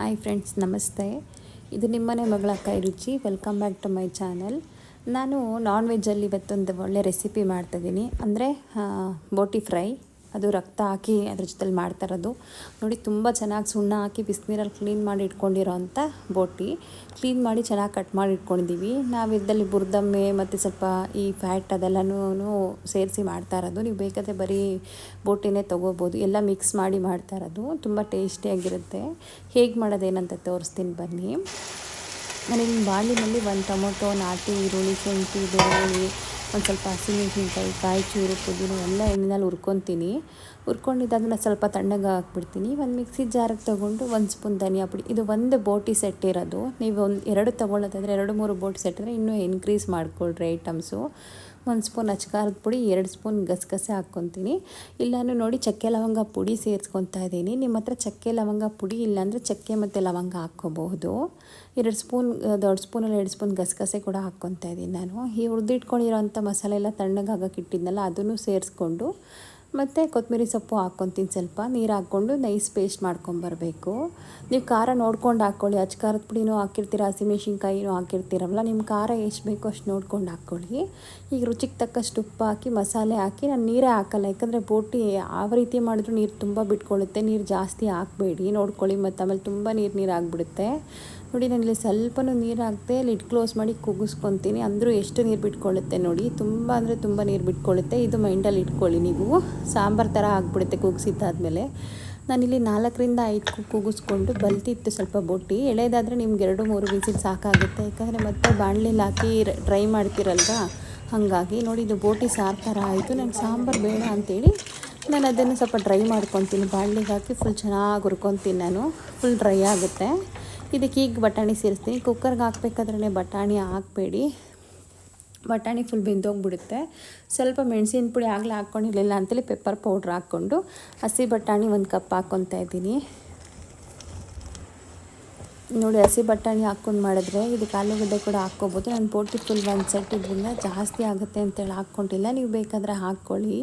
Hi friends, ನಮಸ್ತೆ. ಇದು ನಿಮ್ಮನೆ ಮಗಳ ಕೈ ರುಚಿ. Welcome back to my channel ನಾನು ನಾನ್ ವೆಜ್ಜಲ್ಲಿ ಇವತ್ತೊಂದು ಒಳ್ಳೆ ರೆಸಿಪಿ ಮಾಡ್ತಾಯಿದ್ದೀನಿ ಅಂದರೆ ಬೋಟಿ ಫ್ರೈ. ಅದು ರಕ್ತ ಹಾಕಿ ಅದ್ರ ಜೊತೆಲಿ ಮಾಡ್ತಾ ಇರೋದು. ನೋಡಿ, ತುಂಬ ಚೆನ್ನಾಗಿ ಸುಣ್ಣ ಹಾಕಿ ಬಿಸಿನೀರಲ್ಲಿ ಕ್ಲೀನ್ ಮಾಡಿ ಇಟ್ಕೊಂಡಿರೋ ಅಂಥ ಬೋಟಿ. ಕ್ಲೀನ್ ಮಾಡಿ ಚೆನ್ನಾಗಿ ಕಟ್ ಮಾಡಿ ಇಟ್ಕೊಂಡಿದ್ದೀವಿ ನಾವು ಇದರಲ್ಲಿ ಬುರ್ದಮ್ಮೆ ಮತ್ತು ಸ್ವಲ್ಪ ಈ ಫ್ಯಾಟ್ ಅದೆಲ್ಲನೂ ಸೇರಿಸಿ ಮಾಡ್ತಾ ಇರೋದು. ನೀವು ಬೇಕಾದರೆ ಬರೀ ಬೋಟಿನೇ ತೊಗೋಬೋದು. ಎಲ್ಲ ಮಿಕ್ಸ್ ಮಾಡಿ ಮಾಡ್ತಾ ಇರೋದು. ತುಂಬ ಟೇಸ್ಟಿಯಾಗಿರುತ್ತೆ ಹೇಗೆ ಮಾಡೋದೇನಂತ ತೋರಿಸ್ತೀನಿ ಬನ್ನಿ. ನನಗೆ ಬಾಳಿನಲ್ಲಿ ಒಂದು ಟೊಮೊಟೊ, ನಾಟಿ, ಈರುಳ್ಳಿ, ಶುಂಠಿ, ಬೆಳ್ಳುಳ್ಳಿ ಒಂದು ಸ್ವಲ್ಪ ಹಸಿಮೆಣಸಿನ್ಕಾಯಿ, ಕಾಯಿ ಚೂರು, ಪುದೀನ ಎಲ್ಲ ಎಣ್ಣೆನಲ್ಲಿ ಹುರ್ಕೊತೀನಿ. ಹುರ್ಕೊಂಡಿದ್ದು ಅದನ್ನು ಸ್ವಲ್ಪ ತಣ್ಣಗೆ ಹಾಕ್ಬಿಡ್ತೀನಿ. ಒಂದು ಮಿಕ್ಸಿ ಜಾರಿಗೆ ತೊಗೊಂಡು ಒಂದು ಸ್ಪೂನ್ ಧನಿಯಾ ಪುಡಿ. ಇದು ಒಂದು ಬೋಟಿ ಸೆಟ್ ಇರೋದು. ನೀವು ಒಂದು ಎರಡು ತೊಗೊಳ್ಳೋದಾದರೆ ಎರಡು ಮೂರು ಬೋಟಿ ಸೆಟ್ ಅಂದರೆ ಇನ್ನೂ ಇನ್ಕ್ರೀಸ್ ಮಾಡಿಕೊಳ್ರಿ ಐಟಮ್ಸು ಒಂದು ಸ್ಪೂನ್ ಅಚ್ಕಾರದ ಪುಡಿ, ಎರಡು ಸ್ಪೂನ್ ಗಸಗಸೆ ಹಾಕ್ಕೊತೀನಿ. ಇಲ್ಲಾನು ನೋಡಿ ಚಕ್ಕೆ ಲವಂಗ ಪುಡಿ ಸೇರಿಸ್ಕೊತಾ ಇದ್ದೀನಿ. ನಿಮ್ಮ ಹತ್ರ ಚಕ್ಕೆ ಲವಂಗ ಪುಡಿ ಇಲ್ಲಾಂದರೆ ಚಕ್ಕೆ ಮತ್ತು ಲವಂಗ ಹಾಕ್ಕೋಬಹುದು. ಎರಡು ಸ್ಪೂನ್, ದೊಡ್ಡ ಸ್ಪೂನಲ್ಲಿ ಎರಡು ಸ್ಪೂನ್ ಗಸಗಸೆ ಕೂಡ ಹಾಕ್ಕೊತಾ ಇದ್ದೀನಿ ನಾನು. ಈ ಹುರಿದಿಟ್ಕೊಂಡಿರೋಂಥ ಮಸಾಲೆ ಎಲ್ಲ ತಣ್ಣಗಾಗಕ್ಕೆ ಇಟ್ಟಿದ್ನಲ್ಲ, ಅದನ್ನು ಸೇರಿಸ್ಕೊಂಡು ಮತ್ತು ಕೊತ್ತಂಬರಿ ಸೊಪ್ಪು ಹಾಕ್ಕೊತೀನಿ ಸ್ವಲ್ಪ. ನೀರು ಹಾಕ್ಕೊಂಡು ನೈಸ್ ಪೇಸ್ಟ್ ಮಾಡ್ಕೊಂಬರಬೇಕು ನೀವು ಖಾರ ನೋಡ್ಕೊಂಡು ಹಾಕ್ಕೊಳ್ಳಿ ಅಚ್ಚ ಖಾರದ ಪುಡಿನೂ ಹಾಕಿರ್ತೀರ, ಹಸಿಮೆಣ್ಸಿನ್ಕಾಯಿನೂ ಹಾಕಿರ್ತೀರಲ್ಲ ನಿಮ್ಮ ಖಾರ ಎಷ್ಟು ಬೇಕೋ ಅಷ್ಟು ನೋಡ್ಕೊಂಡು ಹಾಕ್ಕೊಳ್ಳಿ ಈಗ ರುಚಿಗೆ ತಕ್ಕಷ್ಟು ಉಪ್ಪು ಹಾಕಿ, ಮಸಾಲೆ ಹಾಕಿ, ನಾನು ನೀರೇ ಹಾಕಲ್ಲ, ಯಾಕಂದರೆ ಬೋಟಿ ಯಾವ ರೀತಿ ಮಾಡಿದ್ರು ನೀರು ತುಂಬ ಬಿಟ್ಕೊಳ್ಳುತ್ತೆ ನೀರು ಜಾಸ್ತಿ ಹಾಕಬೇಡಿ. ನೋಡ್ಕೊಳ್ಳಿ ಮತ್ತು ಆಮೇಲೆ ತುಂಬ ನೀರು ನೀರು ಆಗಿಬಿಡುತ್ತೆ. ನೋಡಿ ನಾನಿಲ್ಲಿ ಸ್ವಲ್ಪನೂ ನೀರು ಹಾಕ್ತೆ ಲಿಡ್ ಕ್ಲೋಸ್ ಮಾಡಿ ಕುಗ್ಗಿಸ್ಕೊತೀನಿ ಅಂದರೂ ಎಷ್ಟು ನೀರು ಬಿಟ್ಕೊಳ್ಳುತ್ತೆ ನೋಡಿ. ತುಂಬ ಅಂದರೆ ತುಂಬ ನೀರು ಬಿಟ್ಕೊಳ್ಳುತ್ತೆ ಇದು ಮೈಂಡಲ್ಲಿ ಇಟ್ಕೊಳ್ಳಿ ನೀವು. ಸಾಂಬಾರು ಥರ ಆಗಿಬಿಡುತ್ತೆ ಕುಗ್ಸಿದ್ದಾದಮೇಲೆ. ನಾನಿಲ್ಲಿ ನಾಲ್ಕರಿಂದ ಐದು ಕೂಗಿಸ್ಕೊಂಡು ಬಲ್ತಿತ್ತು ಸ್ವಲ್ಪ ಬೊಟ್ಟಿ. ಎಳೆದಾದರೆ ನಿಮ್ಗೆ ಎರಡು, ಮೂರು ವಿಸಿಲ್ ಸಾಕಾಗುತ್ತೆ. ಯಾಕಂದರೆ ಮತ್ತೆ ಬಾಣಲೆಲಿ ಹಾಕಿ ಡ್ರೈ ಮಾಡ್ತಿರಲ್ವ? ಹಾಗಾಗಿ ನೋಡಿ ಇದು ಬೋಟಿ ಸಾರು ಥರ ಆಯಿತು. ನಂಗೆ ಸಾಂಬಾರು ಬೇಡ ಅಂತೇಳಿ ನಾನು ಅದನ್ನು ಸ್ವಲ್ಪ ಡ್ರೈ ಮಾಡ್ಕೊತೀನಿ. ಬಾಣಲಿಗೆ ಹಾಕಿ ಫುಲ್ ಚೆನ್ನಾಗಿ ಹುರ್ಕೊತೀನಿ ನಾನು. ಫುಲ್ ಡ್ರೈ ಆಗುತ್ತೆ. ಇದಕ್ಕೆ ಈಗ ಬಟಾಣಿ ಸೇರಿಸ್ತೀನಿ. ಕುಕ್ಕರ್ಗೆ ಹಾಕ್ಬೇಕಾದ್ರೆ ಬಟಾಣಿ ಹಾಕಬೇಡಿ. ಬಟಾಣಿ ಫುಲ್ ಬೆಂದೋಗ್ಬಿಡುತ್ತೆ. ಸ್ವಲ್ಪ ಮೆಣಸಿನ ಪುಡಿ ಆಗಲೇ ಹಾಕ್ಕೊಂಡಿರಲಿಲ್ಲ ಅಂತೇಳಿ ಪೆಪ್ಪರ್ ಪೌಡ್ರ್ ಹಾಕ್ಕೊಂಡು ಹಸಿ ಬಟಾಣಿ ಒಂದು ಕಪ್ ಹಾಕ್ಕೊತಾ ಇದ್ದೀನಿ. ನೋಡಿ ಹಸಿ ಬಟಾಣಿ ಹಾಕ್ಕೊಂಡು ಮಾಡಿದ್ರೆ ಇದಕ್ಕೆ ಆಲೂಗಡ್ಡೆ ಕೂಡ ಹಾಕ್ಕೋಬೋದು. ನಾನು ಪೋಟಿ ಫುಲ್ ಒಂದು ಸೆಟ್ ಇದರಿಂದ ಜಾಸ್ತಿ ಆಗುತ್ತೆ ಅಂತೇಳಿ ಹಾಕ್ಕೊಂಡಿಲ್ಲ. ನೀವು ಬೇಕಾದರೆ ಹಾಕ್ಕೊಳ್ಳಿ.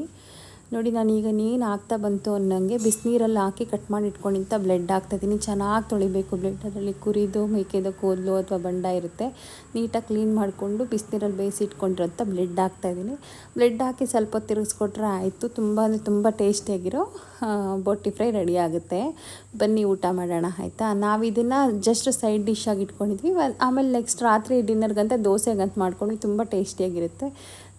ನೋಡಿ ನಾನು ಈಗ ನೀನು ಆಗ್ತಾ ಬಂತು ಅನ್ನಂಗೆ ಬಿಸಿನೀರಲ್ಲಿ ಹಾಕಿ ಕಟ್ ಮಾಡಿ ಇಟ್ಕೊಂಡಿಂತ ಬ್ಲೆಡ್ ಹಾಕ್ತಾಯಿದ್ದೀನಿ ಚೆನ್ನಾಗಿ ತೊಳಿಬೇಕು. ಬ್ಲೆಡ್ ಅದರಲ್ಲಿ ಕುರಿದು, ಮೇಕೆದು ಕೂದಲು ಅಥವಾ ಬಂಡ ಇರುತ್ತೆ. ನೀಟಾಗಿ ಕ್ಲೀನ್ ಮಾಡಿಕೊಂಡು ಬಿಸಿನೀರಲ್ಲಿ ಬೇಯಿಸಿ ಇಟ್ಕೊಂಡಿರೋಂಥ ಬ್ಲೆಡ್ ಹಾಕ್ತಾಯಿದ್ದೀನಿ ಬ್ಲೆಡ್ ಹಾಕಿ ಸ್ವಲ್ಪ ತಿರುಗಿಸ್ಕೊಟ್ರೆ ಆಯಿತು. ತುಂಬ ಅಂದರೆ ತುಂಬ ಟೇಸ್ಟಿಯಾಗಿರೋ ಬೊಟ್ಟಿ ಫ್ರೈ ರೆಡಿ ಆಗುತ್ತೆ. ಬನ್ನಿ, ಊಟ ಮಾಡೋಣ. ಆಯಿತಾ? ನಾವು ಇದನ್ನು ಜಸ್ಟ್ ಸೈಡ್ ಡಿಶ್ ಆಗಿ ಇಟ್ಕೊಂಡಿದ್ವಿ. ಆಮೇಲೆ ನೆಕ್ಸ್ಟ್ ರಾತ್ರಿ ಡಿನ್ನರ್ಗಂತ ದೋಸೆಗಂತ ಮಾಡ್ಕೊಂಡು ತುಂಬ ಟೇಸ್ಟಿಯಾಗಿರುತ್ತೆ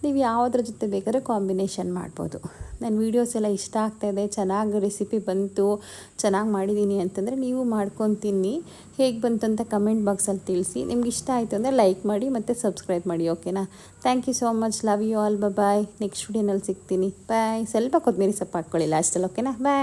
ನೀವು ಯಾವುದ್ರ ಜೊತೆ ಬೇಕಾದ್ರೆ ಕಾಂಬಿನೇಷನ್ ಮಾಡ್ಬೋದು. ನನ್ನ ವೀಡಿಯೋಸ್ ಎಲ್ಲ ಇಷ್ಟ ಆಗ್ತಾಯಿದೆ ಚೆನ್ನಾಗಿ ರೆಸಿಪಿ ಬಂತು, ಚೆನ್ನಾಗಿ ಮಾಡಿದ್ದೀನಿ ಅಂತಂದರೆ ನೀವು ಮಾಡ್ಕೊಂಡು ತಿನ್ನಿ ಹೇಗೆ ಬಂತು ಅಂತ ಕಮೆಂಟ್ ಬಾಕ್ಸಲ್ಲಿ ತಿಳಿಸಿ. ನಿಮ್ಗೆ ಇಷ್ಟ ಆಯಿತು ಅಂದರೆ ಲೈಕ್ ಮಾಡಿ ಮತ್ತು ಸಬ್ಸ್ಕ್ರೈಬ್ ಮಾಡಿ ಓಕೆನಾ thank you so much love you all bye next ವಿಡಿಯೋನಲ್ಲಿ ಸಿಗ್ತೀನಿ. ಬಾಯ್ ಸ್ವಲ್ಪ ಕೊತ್ತಂಬರಿ ಸೊಪ್ಪು ಹಾಕ್ಕೊಳ್ಳಿ ಲಾಸ್ಟಲ್ಲಿ ಓಕೆನಾ ಬಾಯ್